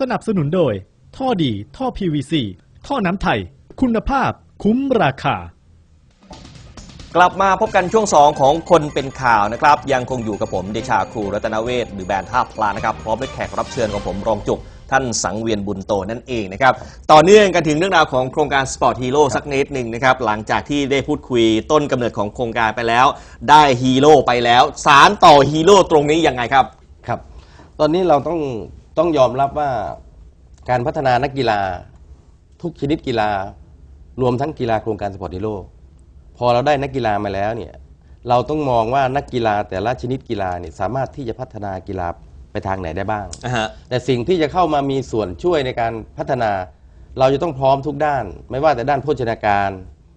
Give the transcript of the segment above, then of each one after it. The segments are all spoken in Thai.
สนับสนุนโดย ท่อดีท่อ PVC ท่อน้ำไทย คุณภาพคุ้มราคา กลับมาพบกันช่วง 2 ของคนเป็นข่าวนะครับ ยังคงอยู่กับผมเดชาครูรัตนเวศหรือแบรนด์ท่าพลานะครับ พร้อมด้วยแขกรับเชิญของผมรองจุก ท่านสังเวียนบุญโตนั่นเองนะครับ ต่อเนื่องกันถึงเรื่องราวของโครงการ Sport Hero สักนิดหนึ่งนะครับ หลังจากที่ได้พูดคุยต้นกำเนิดของโครงการไปแล้ว ได้ฮีโร่ไปแล้ว สารต่อฮีโร่ตรงนี้ยังไงครับ ครับ ตอนนี้เราต้อง ต้องยอมรับว่าการพัฒนานักกีฬาทุกชนิดกีฬารวมทั้งกีฬาโครงการสปอร์ตฮีโร่พอเราได้นักกีฬามาแล้วเนี่ยเราต้องมองว่านักกีฬาแต่ละชนิดกีฬาเนี่ยสามารถที่จะพัฒนากีฬาไปทางไหนได้บ้าง แต่สิ่งที่จะเข้ามามีส่วนช่วยในการพัฒนา เราจะต้องพร้อมทุกด้าน ไม่ว่าแต่ด้านโภชนาการ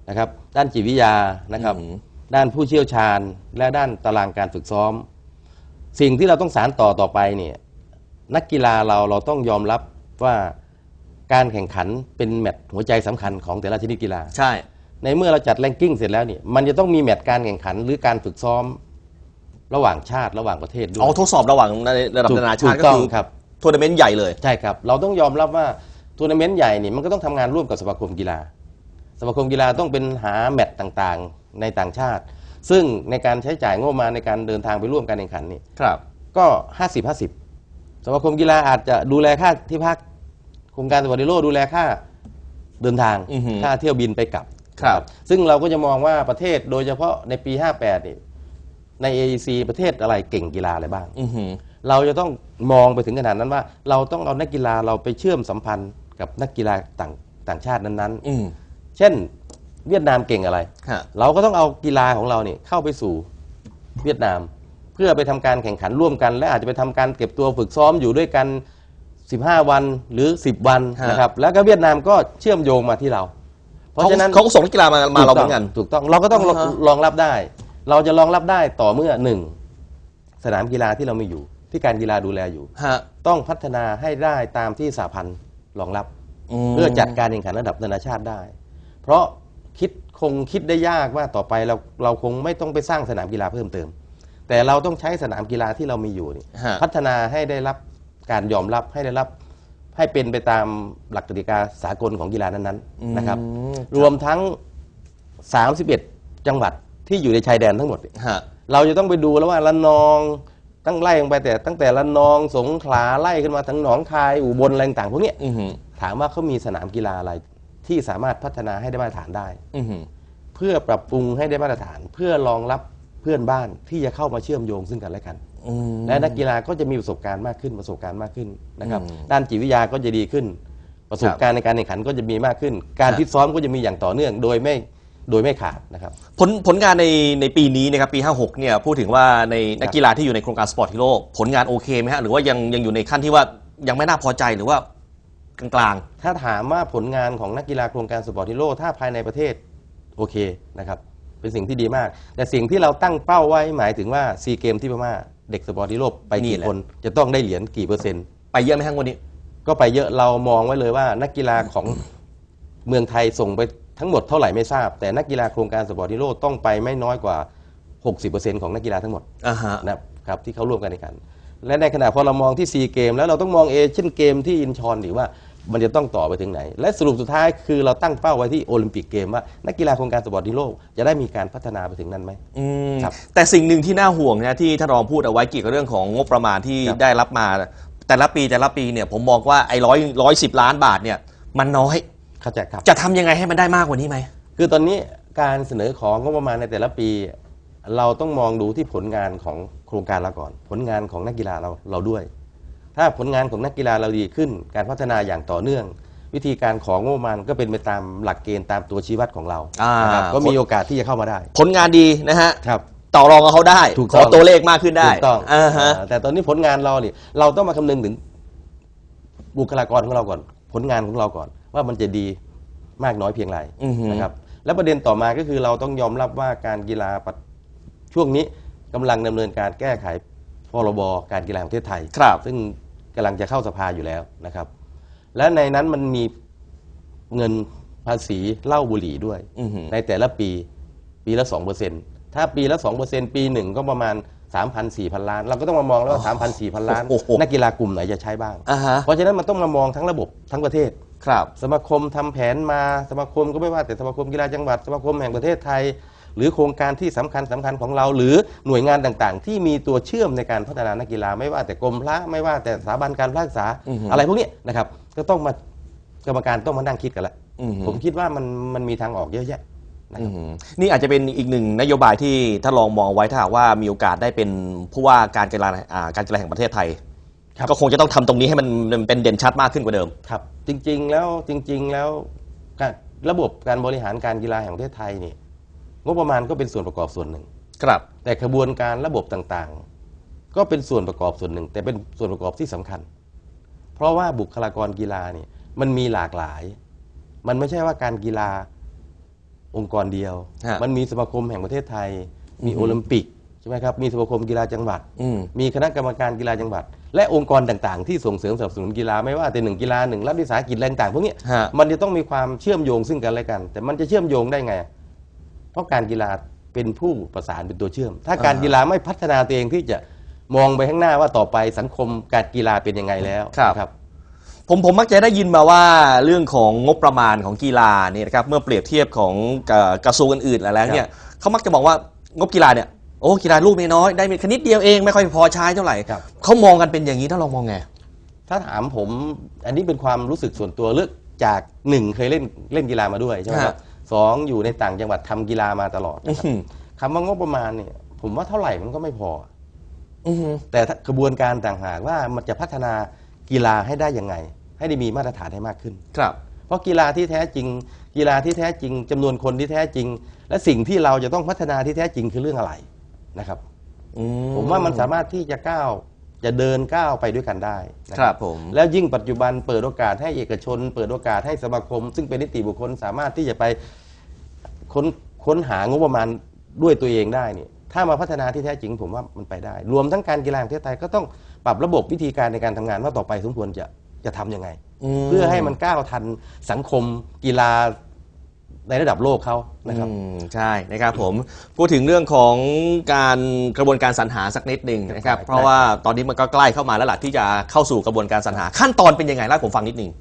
นะครับ ด้านจิตวิทยานะครับอืมด้านผู้เชี่ยวชาญ และด้านตารางการฝึกซ้อม สิ่งที่เราต้องสารต่อต่อไปเนี่ย นักกีฬาเราเราต้องยอมรับว่าการแข่งขันเป็นแมตช์หัวใจสำคัญของแต่ละชนิดกีฬา ใช่ ในเมื่อเราจัดแรงกิ้งเสร็จแล้วเนี่ยมันจะต้องมีแมตช์การแข่งขันหรือการฝึกซ้อมระหว่างชาติระหว่างประเทศด้วยเอาทดสอบระหว่างในระดับถูกนานาถูชาติกก็ต้องคือครับทัวร์นาเมนต์ใหญ่เลยใช่ครับ เราต้องยอมรับว่าทัวร์นาเมนต์ใหญ่เนี่ยมันก็ต้องทำงานร่วมกับสมาคมกีฬา สมาคมกีฬาต้องเป็นหาแมตช์ต่างๆ ในต่างชาติ ซึ่งในการใช้จ่ายงบประมาณในการเดินทางไปร่วมการแข่งขันนี่ครับ ก็ 50 50 สมาคมกีฬาอาจจะดูแลค่าที่พักโครงการสวัสดิโลดูแลค่าเดินทางอือหือค่าเที่ยวบินไปกลับครับ ซึ่งเราก็จะมองว่าประเทศโดยเฉพาะในปี 58นี่ใน AEC ประเทศอะไรเก่งกีฬาอะไรบ้าง อือหือ เราจะต้องมองไปถึงขนาดนั้นว่า เราต้องเอานักกีฬาเราไปเชื่อมสัมพันธ์กับนักกีฬาต่างต่างชาตินั้นอืมๆ เช่น เวียดนามเก่งอะไร ฮะ เราก็ต้องเอากีฬาของเราเนี่ยเข้าไปสู่เวียดนาม เพื่อไปทำการแข่งขันร่วมกัน และอาจจะไปทำการเก็บตัวฝึกซ้อมอยู่ด้วยกัน 15 วันหรือ 10 วันฮะนะครับแล้วก็เวียดนามก็เชื่อมโยงมาที่เรา เพราะฉะนั้นเขาก็ส่งนักกีฬามามาเราเหมือนกันถูกต้องเราก็ต้องอ่าฮะรองรับได้ เราจะรองรับได้ต่อเมื่อหนึ่งสนามกีฬาที่เรามีอยู่ ที่การกีฬาดูแลอยู่ฮะต้องพัฒนาให้ได้ตามที่สาพันธ์รองรับมเพื่อจัดการแข่งขันระดับนานาชาติได้ เพราะคิดคงคิดได้ยากว่าต่อไปเราเราคงไม่ต้องไปสร้างสนามกีฬาเพิ่มเติม แต่เราต้องใช้สนามกีฬาที่เรามีอยู่นี่ฮะ พัฒนาให้ได้รับการยอมรับให้ได้รับให้เป็นไปตามหลักกติกาสากลของกีฬานั้นๆนะครับ อืมรวมทั้ง 31 จังหวัดที่อยู่ในชายแดนทั้งหมดเนี่ยฮะ เราจะต้องไปดูแล้วว่าละนองตั้งไล่ลงไปแต่ ตั้งแต่ละนองสงขลาไล่ขึ้นมาทั้งหนองคายอุบลอะไรต่างๆพวกเนี้ยอือหือถามว่าเขามีสนามกีฬาอะไรที่สามารถพัฒนาให้ได้มาตรฐานได้ อือหือ เพื่อปรับปรุงให้ได้มาตรฐาน เพื่อรองรับ เพื่อนบ้านที่จะเข้ามาเชื่อมโยงซึ่งกันและกัน อืม และนักกีฬาก็จะมีประสบการณ์มากขึ้นประสบการณ์มากขึ้นนะครับ อืมด้านจิตวิทยาก็จะดีขึ้น ประสบการณ์ในการแข่งขันก็จะมีมากขึ้น การครับ ฟิตซ้อมก็จะมีอย่างต่อเนื่องโดยไม่โดยไม่ขาดนะครับ ผลผลงานในในปีนี้นะครับปี 56 เนี่ยพูดถึงว่าในนักกีฬาที่อยู่ในโครงการสปอร์ตฮีโร่ผลงานโอเคไหมฮะหรือว่ายังยังอยู่ในขั้นที่ว่ายังไม่น่าพอใจหรือว่ากลาง ถ้าถามว่าผลงานของนักกีฬาโครงการสปอร์ตฮีโร่ถ้าภายในประเทศโอเคนะครับ เป็นสิ่งที่ดีมาก แต่สิ่งที่เราตั้งเป้าไว้หมายถึงว่าซีเกมที่พม่าเด็กสปอร์ตฮีโร่ไปนี่กี่แหละ คน จะต้องได้เหรียญกี่เปอร์เซ็นต์ๆไปเยอะไหมทั้งวันนี้ ก็ไปเยอะเรามองไว้เลยว่า นักกีฬาของเมืองไทยส่งไปทั้งหมดเท่าไหร่ไม่ทราบ แต่นักกีฬาโครงการสปอร์ตฮีโร่ต้องไปไม่น้อยกว่า 60%ของนักกีฬาทั้งหมด อ่าฮะ นะครับที่เขาร่วมกันในกัน และในขณะพอเรามองที่ซีเกมแล้วเราต้องมองเอเชียนเกมที่อินชอนหรือว่า มันจะต้องต่อไปถึงไหน และสรุปสุดท้ายคือเราตั้งเป้าไว้ที่โอลิมปิกเกมว่านักกีฬาโครงการสปอร์ตฮีโร่จะได้มีการพัฒนาไปถึงนั้นไหม อืมครับแต่สิ่งหนึ่งที่น่าห่วงนะที่ท่านรองพูดเอาไว้เกี่ยวกับเรื่องของงบประมาณที่ครับ ได้รับมา แต่ละปีแต่ละปีเนี่ยผมมองว่าไอ้ร้อยร้อยสิบล้านบาทเนี่ย มันน้อย เข้าใจครับ จะทำยังไงให้มันได้มากกว่านี้ไหม คือตอนนี้การเสนอของงบประมาณในแต่ละปี เราต้องมองดูที่ผลงานของโครงการเราก่อน ผลงานของนักกีฬาเราเราด้วย ถ้าผลงานของนักกีฬาเราดีขึ้น การพัฒนาอย่างต่อเนื่อง วิธีการของงบประมาณก็เป็นไปตามหลักเกณฑ์ตามตัวชี้วัดของเราอ่านนะครับก็มีโอกาสที่จะเข้ามาได้ ผลงานดีนะฮะ ครับ ต่อรองกับเขาได้ถูกขต้ออง ตัวเลขมากขึ้นได้ถูกต้องอ่าฮะ อ่าแต่ตอนนี้ผลงานเราเนี่ยเราต้องมาคำนึงถึงบุคลากรของเราก่อน ผลงานของเราก่อน ว่ามันจะดีมากน้อยเพียงไรอือหือ นะครับและประเด็นต่อมาก็คือเราต้องยอมรับว่าการกีฬาปัจช่วงนี้กำลังดำเนินการแก้ไข พรบการกีฬาแห่งประเทศไทย ครับ ซึ่งกำลังจะเข้าสภาอยู่แล้วนะครับ และในนั้นมันมีเงินภาษีเหล้าบุหรี่ด้วย อือหือ ในแต่ละปีปีละ2%ถ้าปีละ2%ปีหนึ่งก็ประมาณ 3 0 0 0 4,000 ล้าน เราก็ต้องมามองแล้วว่า 3 0 0 0 4,000 ล้าน โอ้โห นักกีฬากลุ่มไหนจะใช้บ้าง อ่าฮะเพราะฉะนั้นมันต้องมามองทั้งระบบทั้งประเทศ ครับ สมาคมทำแผนมาสมาคมก็ไม่ว่าแต่สมาคมกีฬาจังหวัดสมาคมแห่งประเทศไทย หรือโครงการที่สำคัญสำคัญของเรา หรือหน่วยงานต่างๆ ที่มีตัวเชื่อมในการพัฒนานักกีฬา ไม่ว่าแต่กรมพระไม่ว่าแต่สถาบันการรักษาอือฮึอะไรพวกเนี้ยนะครับ ก็ต้องมากรรมการต้องมานั่งคิดกันละอือฮึผมคิดว่ามันมันมีทางออกเยอะแยะนะคอืรับมนี่อาจจะเป็นอีกหนึ่งนโยบายที่ถ้าลองมองไว้ถ้าหากว่ามีโอกาสได้เป็นผู้ว่าการกีฬาอ่าการกีฬาแห่งประเทศไทยครับก็คงจะต้องทำตรงนี้ให้มันมันเป็นเด่นชัดมากขึ้นกว่าเดิมครับ จริง ๆ แล้วจริง ๆ แล้วการระบบการบริหารการกีฬาแห่งประเทศไทยนี่ งบประมาณก็เป็นส่วนประกอบส่วนหนึ่ง ครับ แต่กระบวนการระบบต่างๆ ก็เป็นส่วนประกอบส่วนหนึ่ง แต่เป็นส่วนประกอบที่สำคัญ เพราะว่าบุคลากรกีฬาเนี่ยมันมีหลากหลาย มันไม่ใช่ว่าการกีฬาองค์กรเดียวฮะมันมีสมาคมแห่งประเทศไทย มีอือฮึโอลิมปิกใช่ไหมครับ มีสมาคมกีฬาจังหวัดอืมมีคณะกรรมการกีฬาจังหวัด และองค์กรต่างๆ ที่ส่งเสริมสนับสนุนกีฬาไม่ว่าแต่หนึ่งกีฬาหนึ่งรัฐวิสาหกิจอะไรต่างๆพวกเนี้ยฮะมันจะต้องมีความเชื่อมโยงซึ่งกันและกัน แต่มันจะเชื่อมโยงได้ไง เพราะการกีฬาเป็นผู้ประสานเป็นตัวเชื่อม ถ้าการอ่ากีฬาไม่พัฒนาตัวเองที่จะมองไปข้างหน้าว่าต่อไปสังคมการกีฬาเป็นยังไงแล้วครับนะครับผมผมมักจะได้ยินมาว่าเรื่องของงบประมาณของกีฬาเนี่ยนะครับเมื่อเปรียบเทียบของเอ่อกระทรวงอื่นๆแล้วเนี่ยเขามักจะบอกว่างบกีฬาเนี่ยโอ้กีฬาลูกน้อยๆได้มีแค่นิดเดียวเองไม่ค่อยพอใช้เท่าไหร่ครับเขามองกันเป็นอย่างนี้ถ้าลองมองไงถ้าถามผมอันนี้เป็นความรู้สึกส่วนตัวเลือกจากหนึ่งเคยเล่นเล่นกีฬามาด้วยใช่ไหมครับฮะ สองอยู่ในต่างจังหวัดทำกีฬามาตลอดนะครับอื้อหือ คำว่างบประมาณเนี่ยผมว่าเท่าไหร่มันก็ไม่พอ อือหือ แต่ถ้ากระบวนการต่างหากว่ามันจะพัฒนากีฬาให้ได้ยังไง ให้ได้มีมาตรฐานให้มากขึ้น ครับ เพราะกีฬาที่แท้จริง กีฬาที่แท้จริงจำนวนคนที่แท้จริง และสิ่งที่เราจะต้องพัฒนาที่แท้จริงคือเรื่องอะไรนะครับ อืผมว่ามันสามารถที่จะก้าวจะเดินก้าวไปด้วยกันได้นะ ครับผม แล้วยิ่งปัจจุบันเปิดโอกาสให้เอกชน เปิดโอกาสให้สมาคม ซึ่งเป็นนิติบุคคลสามารถที่จะไป ค้นค้นหางบประมาณด้วยตัวเองได้เนี่ยถ้ามาพัฒนาที่แท้จริงผมว่ามันไปได้ รวมทั้งการกีฬาแห่งประเทศไทยก็ต้องปรับระบบวิธีการในการทำงานว่าต่อไปสมควรจะจะทำยังไงมเพื่อให้มันก้าวทันสังคมกีฬาในระดับโลกเขานะครับอืมใช่นะครับผมพูดถึงเรื่องของการกระบวนการสรรหาสักนิดหนึ่งนะครับได้เพราะว่าตอนนี้มันก็ใกล้เข้ามาแล้วล่ะที่จะเข้าสู่กระบวนการสรรหา ขั้นตอนเป็นยังไงเล่าให้ผมฟังนิดหนึ่ง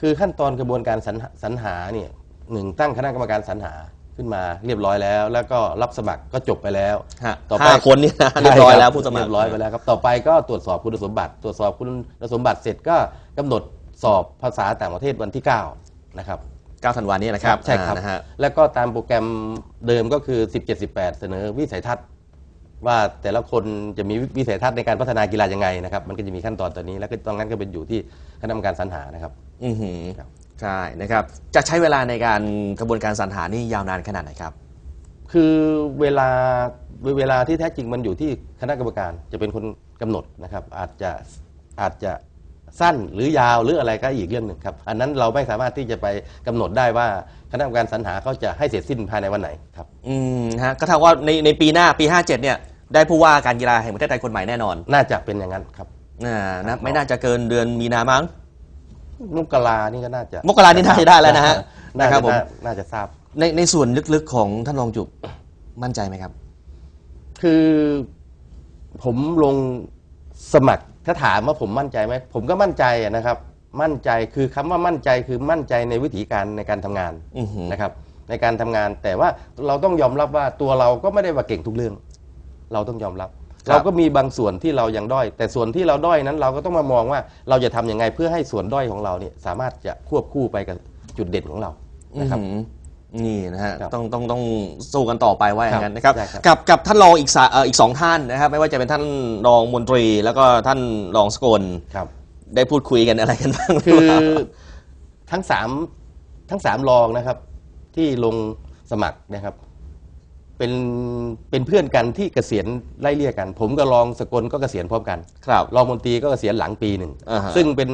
คือขั้นตอนกระบวนการสรรหาสรรหาเนี่ยหนึ่งตั้งคณะกรรมการสรรหา ขึ้นมาเรียบร้อยแล้ว แล้วก็รับสมัครก็จบไปแล้ว ฮะต่อไป ห้าคนนี่นะเรียบร้อยแล้วผู้สมัคร เรียบร้อยไปแล้วครับต่อไปก็ตรวจสอบคุณสมบัติ ตรวจสอบคุณสมบัติเสร็จก็กำหนดสอบภาษาต่างประเทศวันที่9นะครับ9ธันวานี้นะครับใช่ครับ อ่านะฮะแล้วก็ตามโปรแกรมเดิมก็คือ 17-18 เสนอวิสัยทัศน์ ว่าแต่ละคนจะมีวิสัยทัศน์ในการพัฒนากีฬายังไงนะครับ มันก็จะมีขั้นตอนตัวนี้แล้วก็ตรงนั้นก็เป็นอยู่ที่คณะกรรมการสรรหานะครับ อือหือครับ ใช่นะครับจะใช้เวลาในการกระบวนการสรรหานี่ยาวนานขนาดไหนครับ คือเวลาเวลาที่แท้จริงมันอยู่ที่คณะกรรมการจะเป็นคนกำหนดนะครับ อาจจะอาจจะสั้นหรือยาวหรืออะไรก็อีกเรื่องหนึ่งครับ อันนั้นเราไม่สามารถที่จะไปกำหนดได้ว่าคณะกรรมการสรรหาเขาจะให้เสร็จสิ้นภายในวันไหนครับ อืมฮะก็เท่ากับว่าในในปีหน้าปี 57 เนี่ย ได้ผู้ว่าการกีฬาแห่งประเทศไทยคนใหม่แน่นอน น่าจะเป็นอย่างนั้นครับอ่านะไม่น่าจะเกินเดือนมีนามั้ง มกรานี่ก็น่าจะมกรานี่น่าจะได้แล้วนะฮะน่านะครัจะบผมน่าน่าจะทราบในในส่วนลึกๆของท่านรองจุกมั่นใจไหมครับ คือผมลงสมัครถ้าถามว่าผมมั่นใจไหมผมก็มั่นใจอะนะครับ มั่นใจคือคำว่ามั่นใจคือมั่นใจในวิธีการในการทำงานอือหือนะครับ ในการทำงานแต่ว่าเราต้องยอมรับว่าตัวเราก็ไม่ได้ว่าเก่งทุกเรื่อง เราต้องยอมรับครับ เราก็มีบางส่วนที่เรายังด้อย แต่ส่วนที่เราด้อยนั้น เราก็ต้องมามองว่าเราจะทำยังไงเพื่อให้ส่วนด้อยของเราเนี่ยสามารถจะควบคู่ไปกับจุดเด่นของเรานะครับอื้อหือนี่นะฮะครับต้องต้องต้องสู้กันต่อไปว่าอย่างนั้นนะครับใช่ครับกับกับท่านรองอีกสาเอ่ออีกสองท่านนะครับ ไม่ว่าจะเป็นท่านรองมนตรี แล้วก็ท่านรองสกลครับ ได้พูดคุยกันอะไรกันบ้างหรืคือเปล่าทั้งสามทั้งสามรองนะครับ ที่ลงสมัครนะครับ เป็นเป็นเพื่อนกันที่เกษียณไล่เลี่ยกัน ผมกับรองสกลก็เกษียณพร้อมกันครับรองมนตรีก็เกษียณหลังปีหนึ่งอ่าฮะ ซึ่งเป็น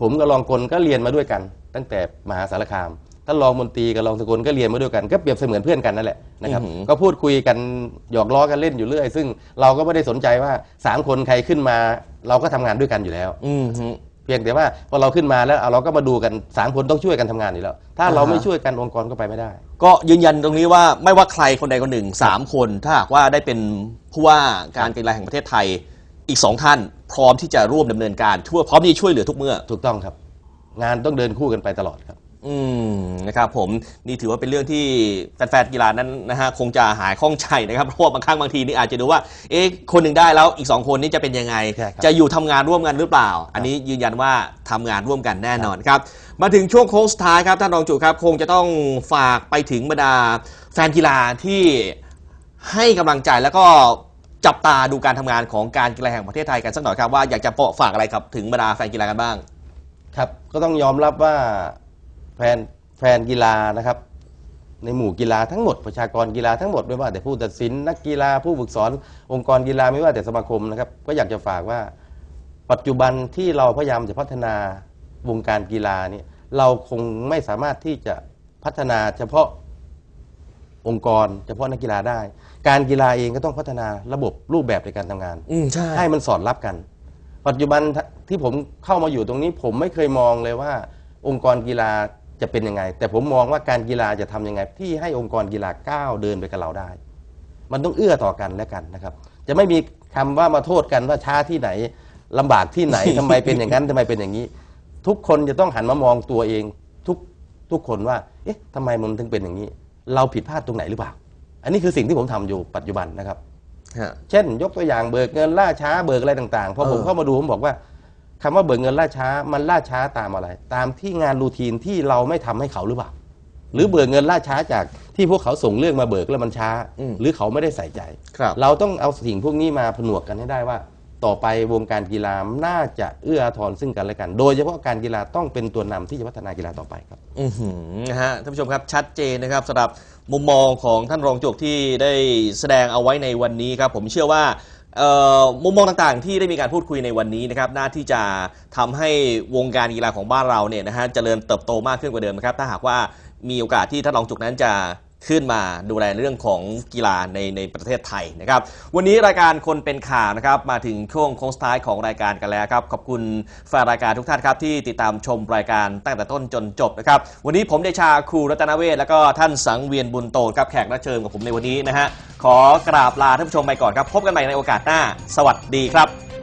ผมกับรองกลก็เรียนมาด้วยกัน ตั้งแต่มหาสารคามท่านรองมนตรีกับรองสกลก็เรียนมาด้วยกันก็เปรียบเสมือนเพื่อนกันนั่นแหละนะครับ ก็พูดคุยกันหยอกล้อกันเล่นอยู่เรื่อย ซึ่งเราก็ไม่ได้สนใจว่าสามคนใครขึ้นมา เราก็ทำงานด้วยกันอยู่แล้ว อืมฮึ เพียงแต่ว่าพอเราขึ้นมาแล้วเอาเราก็มาดูกันสามคนต้องช่วยกันทำงานอยู่แล้ว ถ้าเราอ่าฮะไม่ช่วยกันองค์กรก็ไปไม่ได้ ก็ยืนยันตรงนี้ว่าไม่ว่าใครคนใดคนหนึ่งสามคน ถ้าหากว่าได้เป็นผู้ว่าการกีฬาแห่งประเทศไทยอีกสองท่าน พร้อมที่จะร่วมดำเนินการช่วยพร้อมที่จะช่วยเหลือทุกเมื่อ ถูกต้องครับ งานต้องเดินคู่กันไปตลอดครับ อืมนะครับผมนี่ถือว่าเป็นเรื่องที่แฟนๆกีฬานั้นนะฮะคงจะหายข้องใจนะครับเพราะว่าบางครั้งบางทีนี่อาจจะดูว่าเอ๊ะคนหนึ่งได้แล้วอีกสองคนนี่จะเป็นยังไง ใช่ครับ จะอยู่ทำงานร่วมกันหรือเปล่า อันนี้ยืนยันว่าทำงานร่วมกันแน่นอนครับ มาถึงช่วงโค้งสุดท้ายครับท่านรองจุครับ คงจะต้องฝากไปถึงบรรดาแฟนกีฬาที่ให้กำลังใจแล้วก็จับตาดูการทำงานของการกีฬาแห่งประเทศไทยกันสักหน่อยครับว่าอยากจะฝากอะไรครับถึงบรรดาแฟนกีฬากันบ้าง ครับก็ต้องยอมรับว่า แฟนแฟนกีฬานะครับ ในหมู่กีฬาทั้งหมดประชากรกีฬาทั้งหมดไม่ว่าแต่ผู้ตัดสินนักกีฬาผู้ฝึกสอนองค์กรกีฬาไม่ว่าแต่สมาคมนะครับ ก็อยากจะฝากว่า ปัจจุบันที่เราพยายามจะพัฒนาวงการกีฬาเนี่ยเราคงไม่สามารถที่จะพัฒนาเฉพาะองค์กร เฉพาะนักกีฬาได้ การกีฬาเองก็ต้องพัฒนาระบบรูปแบบในการทำงานอืมใช่ให้มันสอดรับกัน ปัจจุบันที่ผมเข้ามาอยู่ตรงนี้ ผมไม่เคยมองเลยว่า องค์กรกีฬา จะเป็นยังไง แต่ผมมองว่าการกีฬาจะทำยังไง ที่ให้องค์กรกีฬาก้าวเดินไปกับเราได้ มันต้องเอื้อต่อกันและกันนะครับ จะไม่มีคำว่ามาโทษกันว่าช้าที่ไหนลำบากที่ไหนทำไมเป็นอย่างนั้นทำไมเป็นอย่างนี้ ทุกคนจะต้องหันมามองตัวเองทุกทุกคนว่า เอ๊ะทำไมมันถึงเป็นอย่างนี้ เราผิดพลาดตรงไหนหรือเปล่า อันนี้คือสิ่งที่ผมทำอยู่ปัจจุบันนะครับฮะเช่น ยกตัวอย่างเบิกเงินล่าช้าเบิกอะไรต่างๆพอผมเออเข้ามาดูผมบอกว่า คำว่าเบิกเงินล่าช้ามันล่าช้าตามอะไร ตามที่งานรูทีนที่เราไม่ทำให้เขาหรือเปล่า หรือเบิกเงินล่าช้าจากที่พวกเขาส่งเรื่องมาเบิกแล้วมันช้าอืมหรือเขาไม่ได้ใส่ใจครับเราต้องเอาสิ่งพวกนี้มาผนวกกันให้ได้ว่า ต่อไปวงการกีฬาน่าจะเอื้ออาทรซึ่งกันและกัน โดยเฉพาะการกีฬาต้องเป็นตัวนำที่จะพัฒนากีฬาต่อไปครับอือหือนะฮะท่านผู้ชมครับชัดเจนนะครับสำหรับมุมมองของท่านรองจุกที่ได้แสดงเอาไว้ในวันนี้ครับผมเชื่อว่าเอ่อ มุมมองต่างๆ ที่ได้มีการพูดคุยในวันนี้นะครับน่าที่จะทำให้วงการกีฬาของบ้านเราเนี่ยนะฮะเจริญเติบโตมากขึ้นกว่าเดิมนะครับถ้าหากว่ามีโอกาสที่ท่านรองจุกนั้นจะ ขึ้นมาดูแลเรื่องของกีฬาในในประเทศไทยนะครับ วันนี้รายการคนเป็นข่าวนะครับ มาถึงช่วงโค้งสุดท้ายของรายการกันแล้วครับ ขอบคุณแฟนรายการทุกท่านครับที่ติดตามชมรายการตั้งแต่ต้นจนจบนะครับ วันนี้ผมเดชาครูรัตนเวศแล้วก็ท่านสังเวียนบุญโตครับแขกรับเชิญกับผมในวันนี้นะฮะขอกราบลาท่านผู้ชมไปก่อนครับ พบกันใหม่ในโอกาสหน้า สวัสดีครับ